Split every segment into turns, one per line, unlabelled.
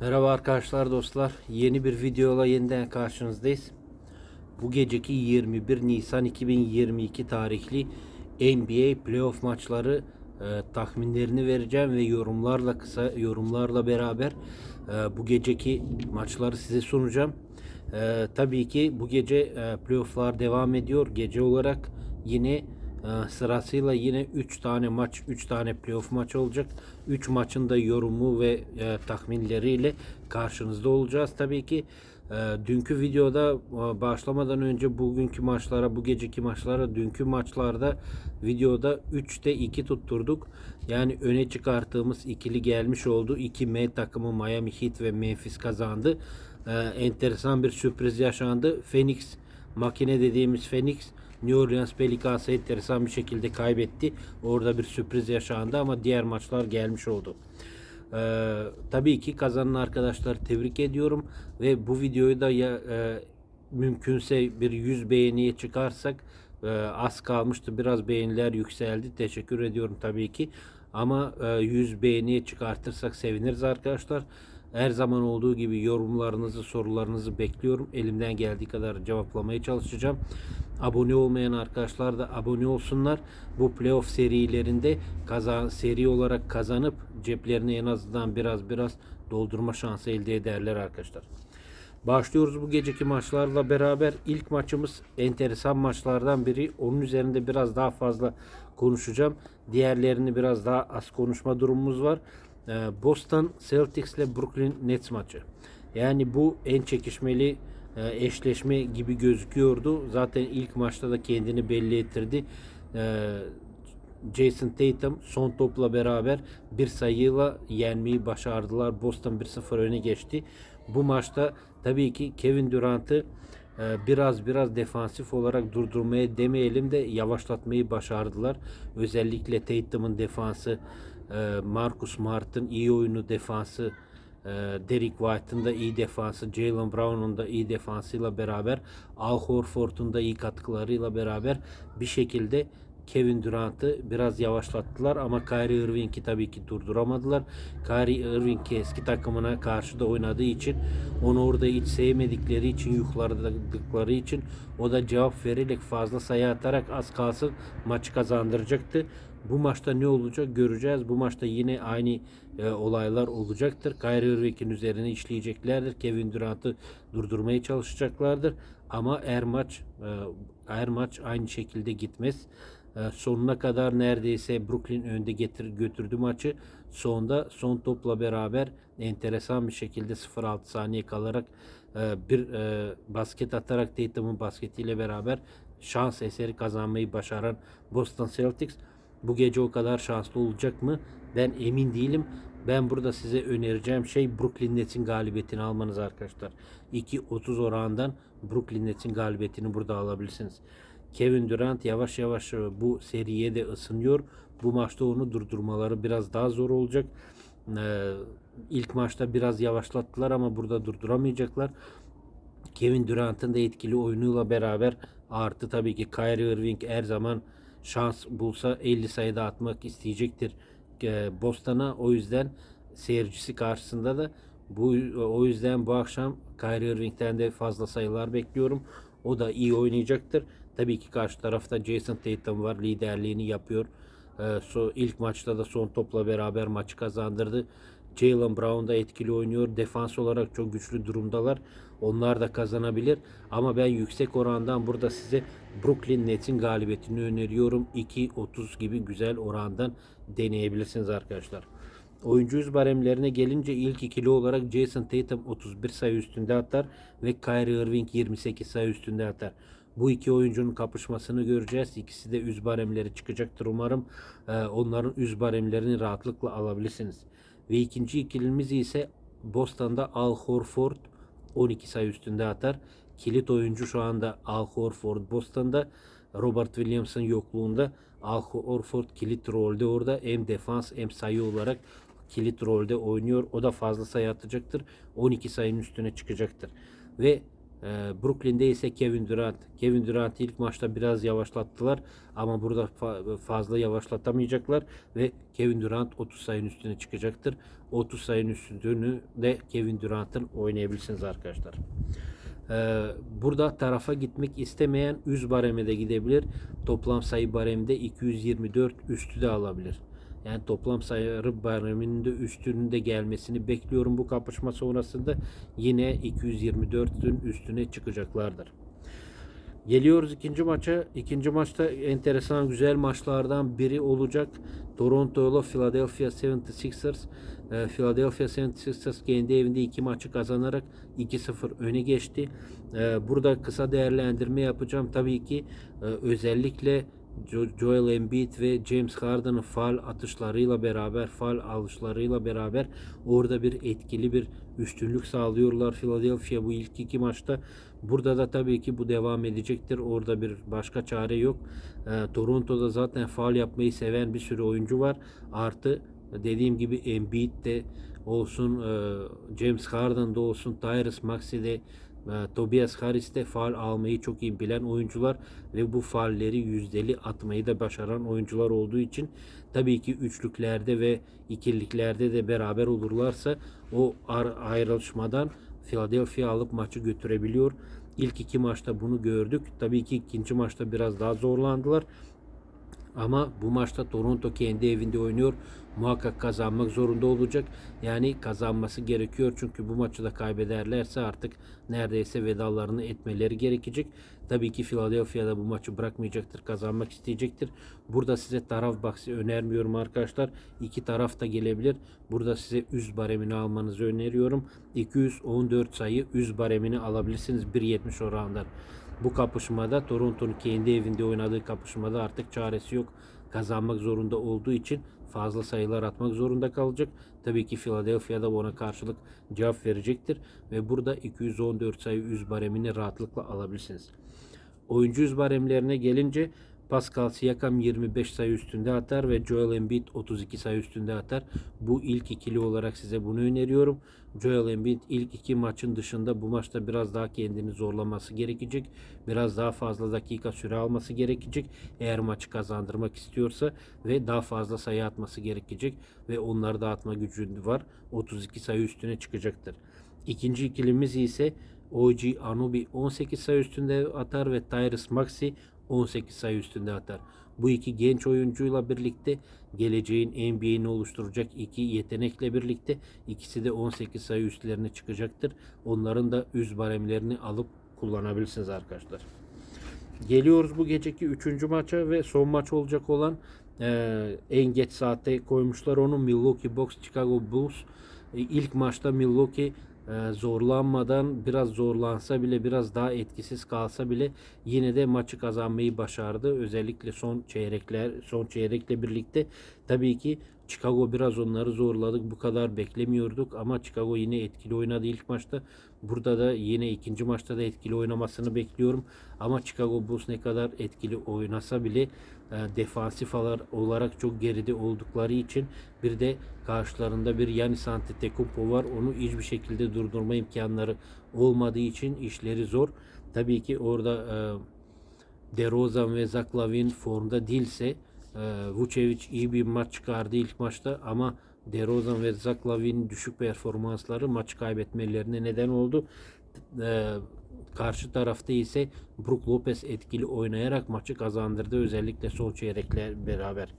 Merhaba arkadaşlar dostlar. Yeni bir videoyla yeniden karşınızdayız. Bu geceki 21 Nisan 2022 tarihli NBA playoff maçları e, tahminlerini vereceğim ve yorumlarla kısa yorumlarla beraber e, bu geceki maçları size sunacağım. E, tabii ki bu gece e, playofflar devam ediyor. Gece olarak yine sırasıyla yine 3 tane maç, 3 tane playoff maç olacak. 3 maçın da yorumu ve e, tahminleriyle karşınızda olacağız. Tabii ki e, dünkü videoda e, başlamadan önce bugünkü maçlara, bu geceki maçlara, dünkü maçlarda videoda 3'te 2 tutturduk. Yani öne çıkarttığımız ikili gelmiş oldu. 2 M takımı Miami Heat ve Memphis kazandı. E, enteresan bir sürpriz yaşandı. Phoenix makine dediğimiz Phoenix New Orleans Pelicans'ı enteresan bir şekilde kaybetti. Orada bir sürpriz yaşandı ama diğer maçlar gelmiş oldu. Ee, tabii ki kazanan arkadaşlar tebrik ediyorum ve bu videoyu da ya, e, mümkünse bir 100 beğeniye çıkarsak e, az kalmıştı biraz beğeniler yükseldi teşekkür ediyorum tabii ki ama e, 100 beğeniye çıkartırsak seviniriz arkadaşlar. Her zaman olduğu gibi yorumlarınızı, sorularınızı bekliyorum. Elimden geldiği kadar cevaplamaya çalışacağım. Abone olmayan arkadaşlar da abone olsunlar. Bu playoff serilerinde kazan, seri olarak kazanıp ceplerini en azından biraz biraz doldurma şansı elde ederler arkadaşlar. Başlıyoruz bu geceki maçlarla beraber. İlk maçımız enteresan maçlardan biri. Onun üzerinde biraz daha fazla konuşacağım. Diğerlerini biraz daha az konuşma durumumuz var. Ee, Boston Celtics ile Brooklyn Nets maçı. Yani bu en çekişmeli e, eşleşme gibi gözüküyordu. Zaten ilk maçta da kendini belli ettirdi. Ee, Jason Tatum son topla beraber bir sayıyla yenmeyi başardılar. Boston 1-0 öne geçti. Bu maçta tabii ki Kevin Durant'ı e, biraz biraz defansif olarak durdurmaya demeyelim de yavaşlatmayı başardılar. Özellikle Tatum'un defansı, Marcus Smart'ın iyi oyunu defansı, e, Derek White'ın da iyi defansı, Jalen Brown'un da iyi defansıyla beraber, Al Horford'un da iyi katkılarıyla beraber bir şekilde Kevin Durant'ı biraz yavaşlattılar ama Kyrie Irving'i tabii ki durduramadılar. Kyrie Irving eski takımına karşı da oynadığı için onu orada hiç sevmedikleri için yuhladıkları için o da cevap vererek fazla sayı atarak az kalsın maçı kazandıracaktı. Bu maçta ne olacak göreceğiz. Bu maçta yine aynı e, olaylar olacaktır. Kyrie Irving'in üzerine işleyeceklerdir. Kevin Durant'ı durdurmaya çalışacaklardır. Ama eğer maç e, eğer maç aynı şekilde gitmez. E, sonuna kadar neredeyse Brooklyn önde getir götürdü maçı. Sonda son topla beraber enteresan bir şekilde 0-6 saniye kalarak e, bir e, basket atarak Tatum'un basketiyle beraber şans eseri kazanmayı başaran Boston Celtics bu gece o kadar şanslı olacak mı? Ben emin değilim. Ben burada size önereceğim şey Brooklyn Nets'in galibiyetini almanız arkadaşlar. 2.30 oranından Brooklyn Nets'in galibiyetini burada alabilirsiniz. Kevin Durant yavaş yavaş bu seriye de ısınıyor. Bu maçta onu durdurmaları biraz daha zor olacak. Ee, ilk maçta biraz yavaşlattılar ama burada durduramayacaklar. Kevin Durant'ın da etkili oyunuyla beraber artı tabii ki Kyrie Irving her zaman şans bulsa 50 sayıda atmak isteyecektir e, Boston'a. O yüzden seyircisi karşısında da bu o yüzden bu akşam Kyrie Irving'den de fazla sayılar bekliyorum. O da iyi oynayacaktır. Tabii ki karşı tarafta Jason Tatum var. Liderliğini yapıyor. Ee, so, ilk maçta da son topla beraber maçı kazandırdı. Jalen Brown da etkili oynuyor. Defans olarak çok güçlü durumdalar. Onlar da kazanabilir. Ama ben yüksek orandan burada size Brooklyn Nets'in galibiyetini öneriyorum. 2.30 gibi güzel orandan deneyebilirsiniz arkadaşlar. Oyuncu yüz baremlerine gelince ilk ikili olarak Jason Tatum 31 sayı üstünde atar ve Kyrie Irving 28 sayı üstünde atar. Bu iki oyuncunun kapışmasını göreceğiz. İkisi de üz baremleri çıkacaktır umarım. Ee, onların üz baremlerini rahatlıkla alabilirsiniz. Ve ikinci ikilimiz ise Boston'da Al Horford 12 sayı üstünde atar. Kilit oyuncu şu anda Al Horford Boston'da. Robert Williams'ın yokluğunda Al Horford kilit rolde orada hem defans hem sayı olarak kilit rolde oynuyor. O da fazla sayı atacaktır. 12 sayının üstüne çıkacaktır. Ve Ee, Brooklyn'de ise Kevin Durant. Kevin Durant'ı ilk maçta biraz yavaşlattılar ama burada fa- fazla yavaşlatamayacaklar ve Kevin Durant 30 sayının üstüne çıkacaktır. 30 sayının üstünü de Kevin Durant'ın oynayabilirsiniz arkadaşlar. Ee, burada tarafa gitmek istemeyen üz bareme de gidebilir. Toplam sayı bareminde 224 üstü de alabilir. Yani toplam sayı bareminin de üstünün de gelmesini bekliyorum bu kapışma sonrasında. Yine 224'ün üstüne çıkacaklardır. Geliyoruz ikinci maça. İkinci maçta enteresan güzel maçlardan biri olacak. Toronto ile Philadelphia 76ers. Ee, Philadelphia 76ers kendi evinde iki maçı kazanarak 2-0 öne geçti. Ee, burada kısa değerlendirme yapacağım. Tabii ki e, özellikle Joel Embiid ve James Harden'ın faal atışlarıyla beraber, faal alışlarıyla beraber orada bir etkili bir üstünlük sağlıyorlar Philadelphia bu ilk iki maçta. Burada da tabii ki bu devam edecektir. Orada bir başka çare yok. Ee, Toronto'da zaten faal yapmayı seven bir sürü oyuncu var. Artı dediğim gibi Embiid de olsun, e, James Harden da olsun, Tyrese Maxey de e, Tobias Harris de faal almayı çok iyi bilen oyuncular ve bu faalleri yüzdeli atmayı da başaran oyuncular olduğu için tabii ki üçlüklerde ve ikiliklerde de beraber olurlarsa o ayrılışmadan Philadelphia alıp maçı götürebiliyor. İlk iki maçta bunu gördük. Tabii ki ikinci maçta biraz daha zorlandılar. Ama bu maçta Toronto kendi evinde oynuyor. Muhakkak kazanmak zorunda olacak. Yani kazanması gerekiyor. Çünkü bu maçı da kaybederlerse artık neredeyse vedalarını etmeleri gerekecek. Tabii ki Philadelphia da bu maçı bırakmayacaktır. Kazanmak isteyecektir. Burada size taraf bahsi önermiyorum arkadaşlar. İki taraf da gelebilir. Burada size üz baremini almanızı öneriyorum. 214 sayı üz baremini alabilirsiniz 1.70 oranından. Bu kapışmada Toronto'nun kendi evinde oynadığı kapışmada artık çaresi yok. Kazanmak zorunda olduğu için fazla sayılar atmak zorunda kalacak. Tabii ki Philadelphia'da ona karşılık cevap verecektir. Ve burada 214 sayı üz baremini rahatlıkla alabilirsiniz. Oyuncu yüz baremlerine gelince Pascal Siakam 25 sayı üstünde atar ve Joel Embiid 32 sayı üstünde atar. Bu ilk ikili olarak size bunu öneriyorum. Joel Embiid ilk iki maçın dışında bu maçta biraz daha kendini zorlaması gerekecek. Biraz daha fazla dakika süre alması gerekecek. Eğer maçı kazandırmak istiyorsa ve daha fazla sayı atması gerekecek ve onları da atma gücü var. 32 sayı üstüne çıkacaktır. İkinci ikilimiz ise OG Anubi 18 sayı üstünde atar ve Tyrese Maxey 18 sayı üstünde atar. Bu iki genç oyuncuyla birlikte geleceğin NBA'ini oluşturacak iki yetenekle birlikte ikisi de 18 sayı üstlerine çıkacaktır. Onların da üz baremlerini alıp kullanabilirsiniz arkadaşlar. Geliyoruz bu geceki 3. maça ve son maç olacak olan e, en geç saatte koymuşlar onu Milwaukee Bucks Chicago Bulls. E, ilk maçta Milwaukee zorlanmadan biraz zorlansa bile biraz daha etkisiz kalsa bile yine de maçı kazanmayı başardı. Özellikle son çeyrekler son çeyrekle birlikte tabii ki Chicago biraz onları zorladık. Bu kadar beklemiyorduk ama Chicago yine etkili oynadı ilk maçta. Burada da yine ikinci maçta da etkili oynamasını bekliyorum. Ama Chicago Bulls ne kadar etkili oynasa bile e, defansif olarak çok geride oldukları için bir de karşılarında bir Yanis Antetokounmpo var. Onu hiçbir şekilde durdurma imkanları olmadığı için işleri zor. Tabii ki orada e, DeRozan ve Zach Lavin formda değilse e, Vucevic iyi bir maç çıkardı ilk maçta ama DeRozan ve Zach Lavin'in düşük performansları maç kaybetmelerine neden oldu. E, karşı tarafta ise Brook Lopez etkili oynayarak maçı kazandırdı özellikle son çeyrekler beraber.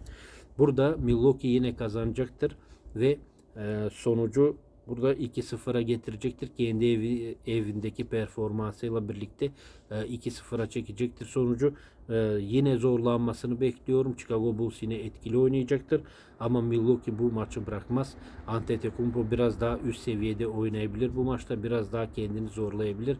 Burada Milwaukee yine kazanacaktır ve e, sonucu burada 2-0'a getirecektir. Kendi evi, evindeki performansıyla birlikte e, 2-0'a çekecektir sonucu. E, yine zorlanmasını bekliyorum. Chicago Bulls yine etkili oynayacaktır. Ama Milwaukee bu maçı bırakmaz. Antetokounmpo biraz daha üst seviyede oynayabilir. Bu maçta biraz daha kendini zorlayabilir.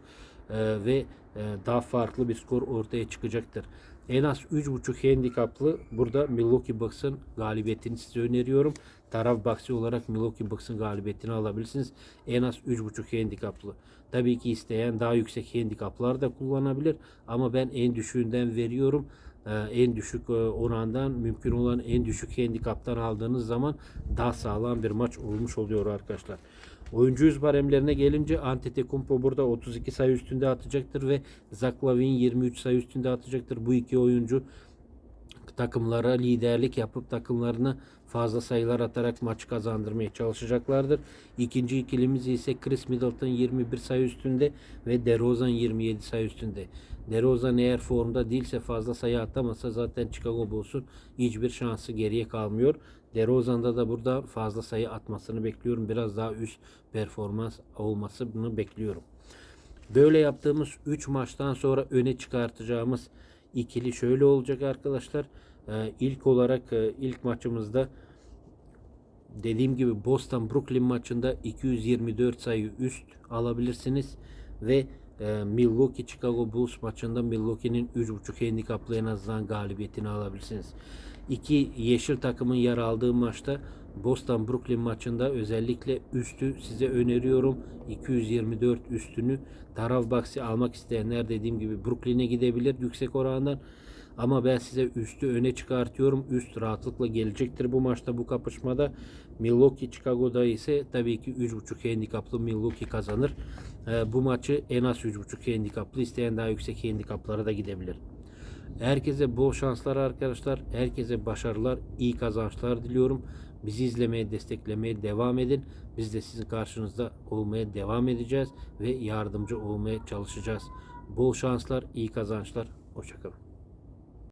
E, ve e, daha farklı bir skor ortaya çıkacaktır. En az 3.5 handikaplı burada Milwaukee Bucks'ın galibiyetini size öneriyorum. Taraf olarak Milwaukee Bucks'ın galibiyetini alabilirsiniz. En az 3.5 handikaplı. Tabii ki isteyen daha yüksek handikaplar da kullanabilir. Ama ben en düşüğünden veriyorum. e, en düşük e, orandan mümkün olan en düşük handikaptan aldığınız zaman daha sağlam bir maç olmuş oluyor arkadaşlar. Oyuncu yüz baremlerine gelince Antetokounmpo burada 32 sayı üstünde atacaktır ve Zach Lavine 23 sayı üstünde atacaktır. Bu iki oyuncu takımlara liderlik yapıp takımlarını fazla sayılar atarak maçı kazandırmaya çalışacaklardır. İkinci ikilimiz ise Chris Middleton 21 sayı üstünde ve DeRozan 27 sayı üstünde. DeRozan eğer formda değilse fazla sayı atamasa zaten Chicago Bulls'un hiçbir şansı geriye kalmıyor. DeRozan'da da burada fazla sayı atmasını bekliyorum. Biraz daha üst performans olmasını bekliyorum. Böyle yaptığımız 3 maçtan sonra öne çıkartacağımız ikili şöyle olacak arkadaşlar. Ee, ilk olarak e, ilk maçımızda dediğim gibi Boston Brooklyn maçında 224 sayı üst alabilirsiniz ve e, Milwaukee Chicago Bulls maçında Milwaukee'nin 3.5 handikaplı en azından galibiyetini alabilirsiniz. İki yeşil takımın yer aldığı maçta Boston Brooklyn maçında özellikle üstü size öneriyorum. 224 üstünü taraf baksi almak isteyenler dediğim gibi Brooklyn'e gidebilir yüksek orandan. Ama ben size üstü öne çıkartıyorum. Üst rahatlıkla gelecektir bu maçta bu kapışmada. Milwaukee Chicago'da ise tabii ki 3.5 handikaplı Milwaukee kazanır. Ee, bu maçı en az 3.5 handikaplı isteyen daha yüksek handikaplara da gidebilir. Herkese bol şanslar arkadaşlar. Herkese başarılar, iyi kazançlar diliyorum. Bizi izlemeye, desteklemeye devam edin. Biz de sizin karşınızda olmaya devam edeceğiz ve yardımcı olmaya çalışacağız. Bol şanslar, iyi kazançlar. Hoşçakalın.